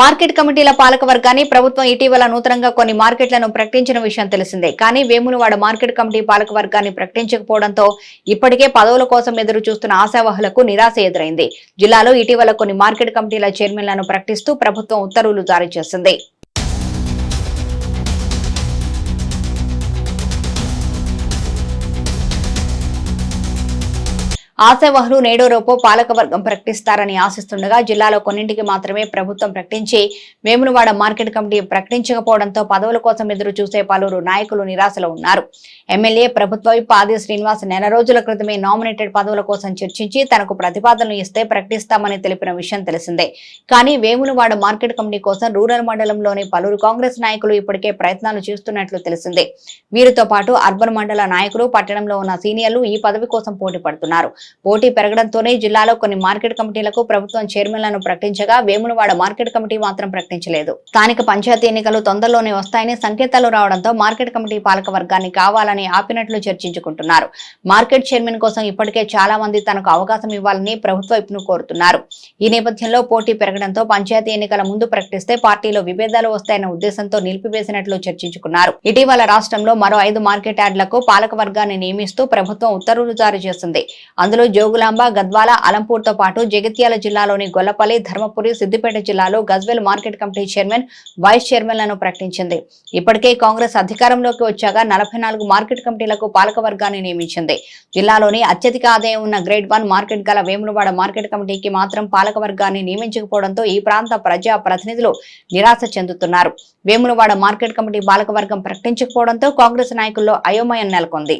Market కమిటీల పాలక వర్గాన్ని ప్రభుత్వం ఇటీవల నూతనంగా కొన్ని మార్కెట్లను ప్రకటించిన విషయం తెలిసిందే. కానీ వేములవాడ మార్కెట్ కమిటీ పాలక వర్గాన్ని ప్రకటించకపోవడంతో ఇప్పటికే పదవుల కోసం ఎదురు చూస్తున్న ఆశావహులకు నిరాశ ఎదురైంది. జిల్లాలో ఇటీవల కొన్ని మార్కెట్ కమిటీల చైర్మన్లను ప్రకటిస్తూ ప్రభుత్వం ఉత్తర్వులు జారీ చేసింది. ఆశావహులు నేడో రేపో పాలకవర్గం ప్రకటిస్తారని ఆశిస్తుండగా జిల్లాలో కొన్నింటికి మాత్రమే ప్రభుత్వం ప్రకటించి వేములవాడ మార్కెట్ కమిటీ ప్రకటించకపోవడంతో పదవుల కోసం ఎదురు చూసే పలువురు నాయకులు నిరాశలో ఉన్నారు. ఎమ్మెల్యే ప్రభుత్వ ఆది శ్రీనివాస్ నెల రోజుల క్రితమే నామినేటెడ్ పదవుల కోసం చర్చించి తనకు ప్రతిపాదనలు ఇస్తే ప్రకటిస్తామని తెలిపిన విషయం తెలిసిందే. కానీ వేములవాడ మార్కెట్ కమిటీ కోసం రూరల్ మండలంలోని పలువురు కాంగ్రెస్ నాయకులు ఇప్పటికే ప్రయత్నాలు చేస్తున్నట్లు తెలిసిందే. వీరితో పాటు అర్బన్ మండల నాయకులు పట్టణంలో ఉన్న సీనియర్లు ఈ పదవి కోసం పోటీ పడుతున్నారు. పోటీ పెరగడంతోనే జిల్లాలో కొన్ని మార్కెట్ కమిటీలకు ప్రభుత్వం చైర్మన్లను ప్రకటించగా వేములవాడ మార్కెట్ కమిటీ మాత్రం ప్రకటించలేదు. స్థానిక పంచాయతీ ఎన్నికలు తొందరలోనే వస్తాయని సంకేతాలు రావడంతో మార్కెట్ కమిటీ పాలక వర్గాన్ని కావాలని ఆపినట్లు చర్చించుకుంటున్నారు. మార్కెట్ చైర్మన్ కోసం ఇప్పటికే చాలా మంది తనకు అవకాశం ఇవ్వాలని ప్రభుత్వ వైపును కోరుతున్నారు. ఈ నేపథ్యంలో పోటీ పెరగడంతో పంచాయతీ ఎన్నికల ముందు ప్రకటిస్తే పార్టీలో విభేదాలు వస్తాయన్న ఉద్దేశంతో నిలిపివేసినట్లు చర్చించుకున్నారు. ఇటీవల రాష్ట్రంలో మరో ఐదు మార్కెట్ యార్డులకు పాలక వర్గాన్ని నియమిస్తూ ప్రభుత్వం ఉత్తర్వులు జారీ చేసింది అందులో జోగులాంబ గద్వాల అలంపూర్తో పాటు జగిత్యాల జిల్లాలోని గొల్లపల్లి ధర్మపురి సిద్దిపేట జిల్లాలో Gajwel market committee chairman vice చైర్మన్లను ప్రకటించింది. ఇప్పటికే కాంగ్రెస్ అధికారంలోకి వచ్చాక నలభై నాలుగు మార్కెట్ కమిటీలకు పాలక వర్గాన్ని నియమించింది. జిల్లాలోని అత్యధిక ఆదాయం ఉన్న గ్రేడ్ వన్ మార్కెట్ గల వేములవాడ మార్కెట్ కమిటీకి మాత్రం పాలక వర్గాన్ని నియమించకపోవడంతో ఈ ప్రాంత ప్రజా ప్రతినిధులు నిరాశ చెందుతున్నారు. వేములవాడ మార్కెట్ కమిటీ పాలకవర్గం ప్రకటించకపోవడంతో కాంగ్రెస్ నాయకుల్లో అయోమయం నెలకొంది.